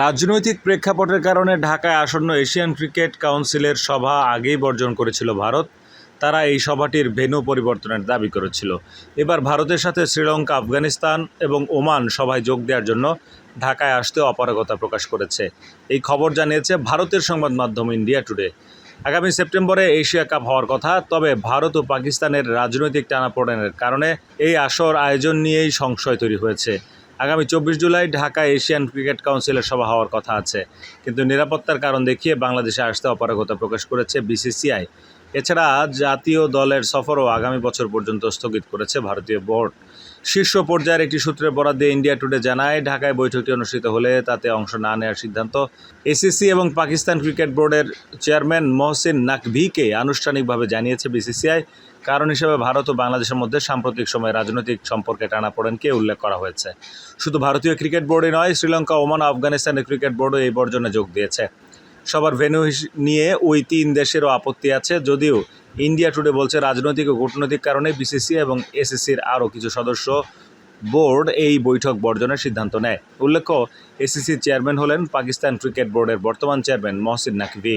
রাজনৈতিক প্রেক্ষাপটের কারণে ঢাকায় আসন্ন এশিয়ান ক্রিকেট কাউন্সিলের সভা আগেই বর্জন করেছিল ভারত। তারা এই সভাটির ভেন্যু পরিবর্তনের দাবি করেছিল। এবার ভারতের সাথে শ্রীলঙ্কা, আফগানিস্তান এবং ওমান সভায় যোগ দেওয়ার জন্য ঢাকায় আসতে অপারগতা প্রকাশ করেছে। এই খবর জানিয়েছে ভারতের সংবাদ মাধ্যম ইন্ডিয়া টুডে। আগামী সেপ্টেম্বরে এশিয়া কাপ হওয়ার কথা, তবে ভারত ও পাকিস্তানের রাজনৈতিক টানাপোড়েনের কারণে এই আসর আয়োজন নিয়েই সংশয় তৈরি হয়েছে। আগামী চব্বিশ জুলাই ঢাকায় এশিয়ান ক্রিকেট কাউন্সিলের সভা হওয়ার কথা আছে। কিন্তু নিরাপত্তার কারণ দেখিয়ে বাংলাদেশে আসতে অপারগতা প্রকাশ করেছে বিসিসিআই। এছাড়া জাতীয় দলের সফরও আগামী বছর পর্যন্ত স্থগিত করেছে ভারতীয় বোর্ড। শীর্ষ পর্যায়ের একটি সূত্রে বরাদ দিয়ে ইন্ডিয়া টুডে জানায়, ঢাকায় বৈঠকটি অনুষ্ঠিত হলে তাতে অংশ না নেওয়ার সিদ্ধান্ত এসিসি এবং পাকিস্তান ক্রিকেট বোর্ডের চেয়ারম্যান মহসিন নাকভিকে আনুষ্ঠানিকভাবে জানিয়েছে বিসিসিআই কারণ হিসেবে ভারত ও বাংলাদেশের মধ্যে সাম্প্রতিক সময়ে রাজনৈতিক সম্পর্কে টানাপোড়েনকে উল্লেখ করা হয়েছে। শুধু ভারতীয় ক্রিকেট বোর্ডই নয়, শ্রীলঙ্কা, ওমান, আফগানিস্তানের ক্রিকেট বোর্ডও এই বর্জনে যোগ দিয়েছে। সবার ভেন্যু নিয়ে ওই তিন দেশেরও আপত্তি আছে। যদিও ইন্ডিয়া টুডে বলছে রাজনৈতিক ও কূটনৈতিক কারণে বিসিসি এবং এসএসসির আরও কিছু সদস্য বোর্ড এই বৈঠক বর্জনের সিদ্ধান্ত নেয়। উল্লেখ্য এসিসির চেয়ারম্যান হলেন পাকিস্তান ক্রিকেট বোর্ডের বর্তমান চেয়ারম্যান মহসিন নাকভি।